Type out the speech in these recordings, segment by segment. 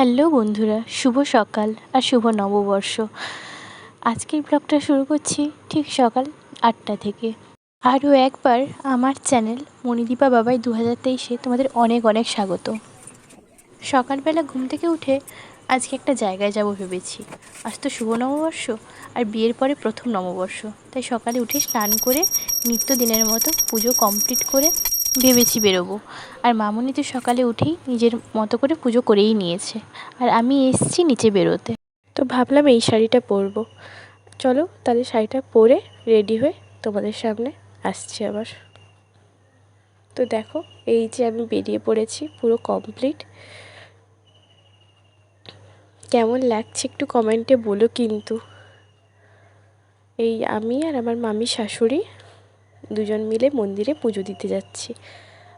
Hello বন্ধুরা, শুভ সকাল আর শুভ নববর্ষ। আজকের ব্লগটা শুরু করছি ঠিক সকাল আটটা থেকে। আরও একবার আমার চ্যানেল মণিদীপা বাবাই দু হাজার তেইশে তোমাদের অনেক অনেক স্বাগত। সকালবেলা ঘুম থেকে উঠে আজকে একটা জায়গায় যাব ভেবেছি। আজ তো শুভ নববর্ষ আর বিয়ের পরে প্রথম নববর্ষ। তাই সকালে উঠে স্নান করে নিত্যদিনের মতো পুজো কমপ্লিট করে ভেবেছি বেরোবো। আর মামুনি তো সকালে উঠেই নিজের মতো করে পুজো করেই নিয়েছে। আর আমি এসছি নিচে বেরোতে। তো ভাবলাম এই শাড়িটা পরবো। চলো তাহলে শাড়িটা পরে রেডি হয়ে তোমাদের সামনে আসছি আবার। তো দেখো, এই যে আমি বেরিয়ে পড়েছি, পুরো কমপ্লিট কেমন লাগছে একটু কমেন্টে বলো কিন্তু। এই আমি আর আমার মামি শাশুড়ি দুজন মিলে মন্দিরে পুজো দিতে যাচ্ছি।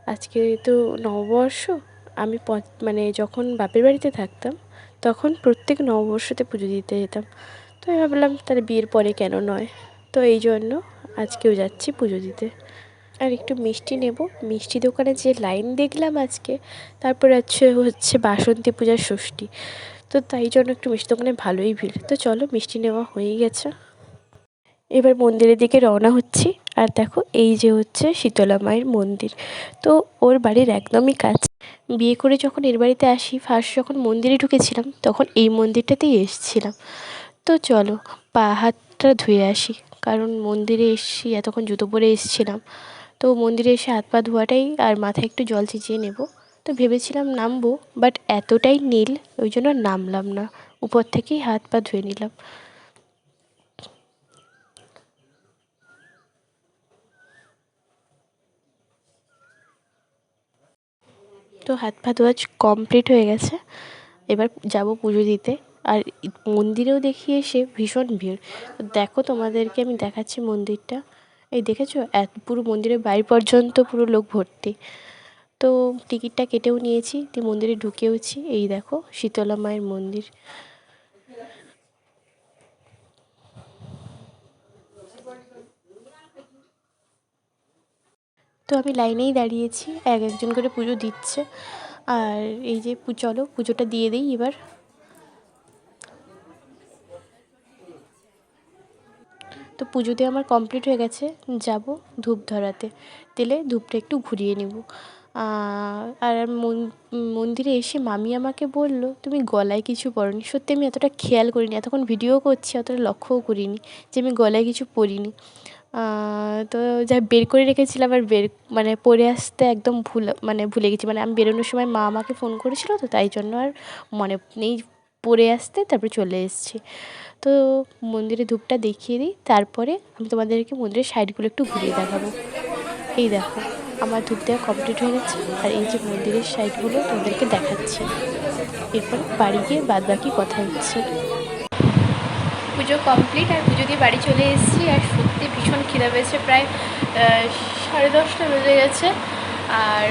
আজকে তো নববর্ষ, আমি মানে যখন বাপের বাড়িতে থাকতাম, তখন প্রত্যেক নববর্ষতে পুজো দিতে যেতাম। তো আমি ভাবলাম তাহলে বিয়ের পরে কেন নয়? তো এই জন্য আজকেও যাচ্ছি পুজো দিতে। আর একটু মিষ্টি নেব। মিষ্টি দোকানে যে লাইন দেখলাম আজকে, তারপরে আছে হচ্ছে বাসন্তী পূজার ষষ্ঠী। তো তাই জন্য একটু মিষ্টি দোকানে ভালোই ভিড়। তো চলো, মিষ্টি নেওয়া হয়েই গেছে। এবার মন্দিরের দিকে রওনা হচ্ছি। আর দেখো, এই যে হচ্ছে শীতলা মায়ের মন্দির। তো ওর বাড়ির একদমই কাছে। বিয়ে করে যখন এর বাড়িতে আসি ফার্স্ট যখন মন্দিরে ঢুকেছিলাম, তখন এই মন্দিরটাতেই এসেছিলাম। তো চলো, পা হাতটা ধুয়ে আসি, কারণ মন্দিরে এসছি, এতক্ষণ জুতো পরে এসেছিলাম। তো মন্দিরে এসে হাত পা ধোয়াটাই আর মাথায় একটু জল চিচিয়ে নেব। তো ভেবেছিলাম নামবো বাট এতটাই নীল, ওই জন্য নামলাম না। উপর থেকেই হাত পা ধুয়ে নিলাম। তো হাত পা ধোয়া কমপ্লিট হয়ে গেছে। এবার যাব পুজো দিতে। আর মন্দিরেও দেখি এসে ভীষণ ভিড়। দেখো তোমাদেরকে আমি দেখাচ্ছি মন্দিরটা। এই দেখেছ? এত পুরো মন্দিরের বাইরে পর্যন্ত পুরো লোক ভর্তি। তো টিকিটটা কেটেও নিয়েছি তুই মন্দিরে ঢুকেওছি। এই দেখো, শীতলা মায়ের মন্দির। তো আমি লাইনেই দাঁড়িয়েছি, এক একজন করে পুজো দিচ্ছে। আর এই যে চলো পুজোটা দিয়ে দিই এবার। তো পুজো দিয়ে আমার কমপ্লিট হয়ে গেছে, যাব ধূপ ধরাতে তেলে ধূপটা একটু ঘুরিয়ে নেব। আর মন্দিরে এসে মামি আমাকে বলল, তুমি গলায় কিছু পরনি। সত্যি আমি এতটা খেয়াল করিনি, এতক্ষণ ভিডিও করছি, অতটা লক্ষ্যও করিনি যে আমি গলায় কিছু পরিনি। তো যা বের করে রেখেছিলাম আর বের মানে পরে আসতে একদম ভুল মানে ভুলে গেছি। মানে আমি বেরোনোর সময় মা আমাকে ফোন করেছিল, তো তাই জন্য আর মনে নেই পরে আসতে, তারপরে চলে এসেছি। তো মন্দিরে ধূপটা দেখিয়ে দিই, তারপরে আমি তোমাদেরকে মন্দিরের সাইডগুলো একটু ঘুরিয়ে দেখাবো। এই দেখো, আমার ধূপ দেওয়া কমপ্লিট হয়ে গেছে, আর এই যে মন্দিরের সাইডগুলো তোমাদেরকে দেখাচ্ছি। এরপর বাড়ি গিয়ে বাদ বাকি কথা হচ্ছে। পুজো কমপ্লিট আর পুজো দিয়ে বাড়ি চলে এসেছি, আর ভীষণ খিদা পেয়েছে। প্রায় সাড়ে দশটা বেজে গেছে। আর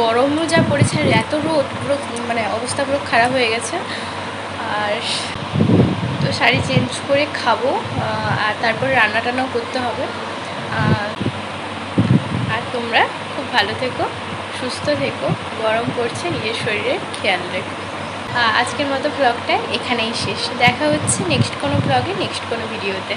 গরমও যা পড়েছে, আর এত রোদ, পুরো মানে অবস্থা পুরো খারাপ হয়ে গেছে। আর তো শাড়ি চেঞ্জ করে খাব আর তারপরে রান্না টান্নাও করতে হবে। আর তোমরা খুব ভালো থেকো, সুস্থ থেকো, গরম পড়ছে, নিজের শরীরের খেয়াল রেখো। আজকের মতো ব্লগটা এখানেই শেষ। দেখা হচ্ছে নেক্সট কোনো ব্লগে নেক্সট কোনো ভিডিওতে